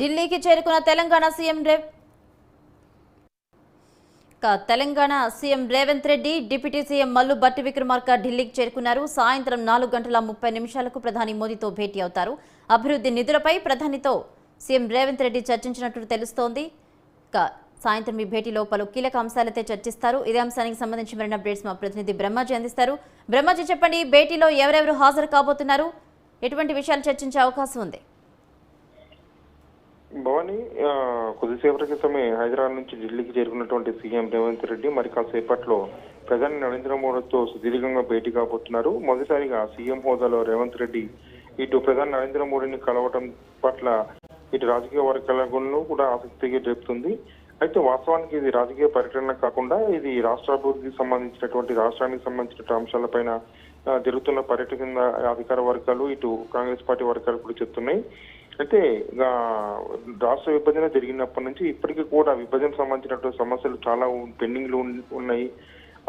ఢిల్లీకి చేరుకున్న Telangana CM rave Telangana CM Revanth Reddy deputy CM Mallu Bhatti Vikramarka ఢిల్లీకి చేరుకున్నారు. సాయంత్రం నాలుగు గంటల ముప్పై నిమిషాలకు ప్రధాని మోదీతో భేటీ అవుతారు. అభివృద్ధి నిధులపై ప్రధానితో సీఎం రేవంత్ రెడ్డి చర్చించినట్లు తెలుస్తోంది. సాయంత్రం ఈ భేటీలో పలు కీలక అంశాలతో చర్చిస్తారు. ఇదే అంశానికి సంబంధించి మరిన్ని అప్డేట్స్ మా ప్రతినిధి బ్రహ్మాజీ అందిస్తారు. బ్రహ్మాజీ చెప్పండి భేటీలో ఎవరెవరు హాజరు కాబోతున్నారు? ఎటువంటి విషయాలు చర్చించే అవకాశం ఉంది? భవాని కొద్దిసేపటి క్రితమే హైదరాబాద్ నుంచి ఢిల్లీకి చేరుకున్నటువంటి సీఎం రేవంత్ రెడ్డి మరి కాసేపట్లో ప్రధాని నరేంద్ర మోడీతో సుదీర్ఘంగా భేటీ కాబోతున్నారు. మొదటిసారిగా సీఎం హోదాలో రేవంత్ రెడ్డి ఇటు ప్రధాని నరేంద్ర మోడీని కలవటం పట్ల ఇటు రాజకీయ వర్గాలను కూడా ఆసక్తిగా రేపుతుంది. అయితే వాస్తవానికి ఇది రాజకీయ పర్యటన కాకుండా ఇది రాష్ట్ర అభివృద్ధికి సంబంధించినటువంటి రాష్ట్రానికి సంబంధించిన అంశాలపైన జరుగుతున్న పర్యటన కింద అధికార వర్గాలు ఇటు కాంగ్రెస్ పార్టీ వర్గాలు కూడా చెప్తున్నాయి. అయితే రాష్ట్ర విభజన జరిగినప్పటి నుంచి ఇప్పటికీ కూడా విభజన సంబంధించినటువంటి సమస్యలు చాలా పెండింగ్లో ఉన్నాయి.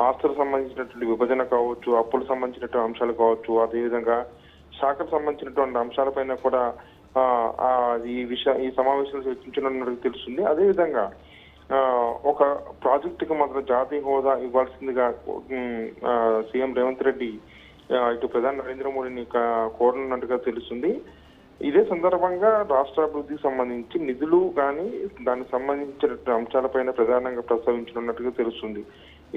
ఆస్తులకు సంబంధించినటువంటి విభజన కావచ్చు అప్పులకు సంబంధించినటువంటి అంశాలు కావచ్చు అదేవిధంగా శాఖకు సంబంధించినటువంటి అంశాలపైన కూడా ఈ విషయ ఈ సమావేశంలో చర్చించనున్నట్టు తెలుస్తుంది. అదేవిధంగా ఒక ప్రాజెక్టుకి మాత్రం జాతీయ హోదా ఇవ్వాల్సిందిగా సీఎం రేవంత్ రెడ్డి ఇటు ప్రధాని నరేంద్ర మోడీని కోరనున్నట్టుగా తెలుస్తుంది. ఇదే సందర్భంగా రాష్ట్రాభివృద్ధికి సంబంధించి నిధులు కానీ దానికి సంబంధించిన అంశాలపైన ప్రధానంగా ప్రస్తావించనున్నట్టుగా తెలుస్తుంది.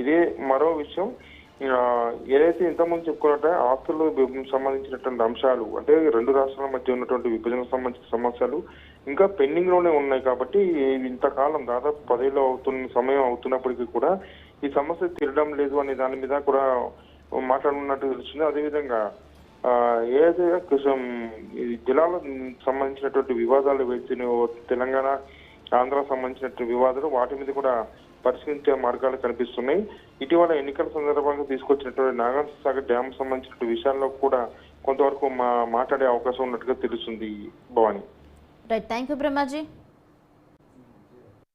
ఇదే మరో విషయం. ఏదైతే ఇంతకుముందు చెప్పుకున్నట్టే ఆస్తులు సంబంధించినటువంటి అంశాలు అంటే రెండు రాష్ట్రాల మధ్య ఉన్నటువంటి విభజనకు సంబంధించిన సమస్యలు ఇంకా పెండింగ్లోనే ఉన్నాయి కాబట్టి ఇంతకాలం దాదాపు పదేళ్ళు అవుతున్న సమయం అవుతున్నప్పటికీ కూడా ఈ సమస్య తీరడం లేదు అనే దాని మీద కూడా మాట్లాడున్నట్టు తెలుస్తుంది. అదేవిధంగా ఏదైతే కొంచెం జిల్లాలకు సంబంధించినటువంటి వివాదాలు వేసిన తెలంగాణ ఆంధ్ర సంబంధించినటువంటి వివాదాలు వాటి మీద కూడా పరిశీలించే మార్గాలు కనిపిస్తున్నాయి. ఇటీవల ఎన్నికల సందర్భంగా తీసుకొచ్చినటువంటి నాగార్జున సాగర్ డ్యామ్ సంబంధించిన విషయాల్లో కూడా కొంతవరకు మా మాట్లాడే అవకాశం ఉన్నట్టుగా తెలుస్తుంది Bhavani. Right thank you Brahmaji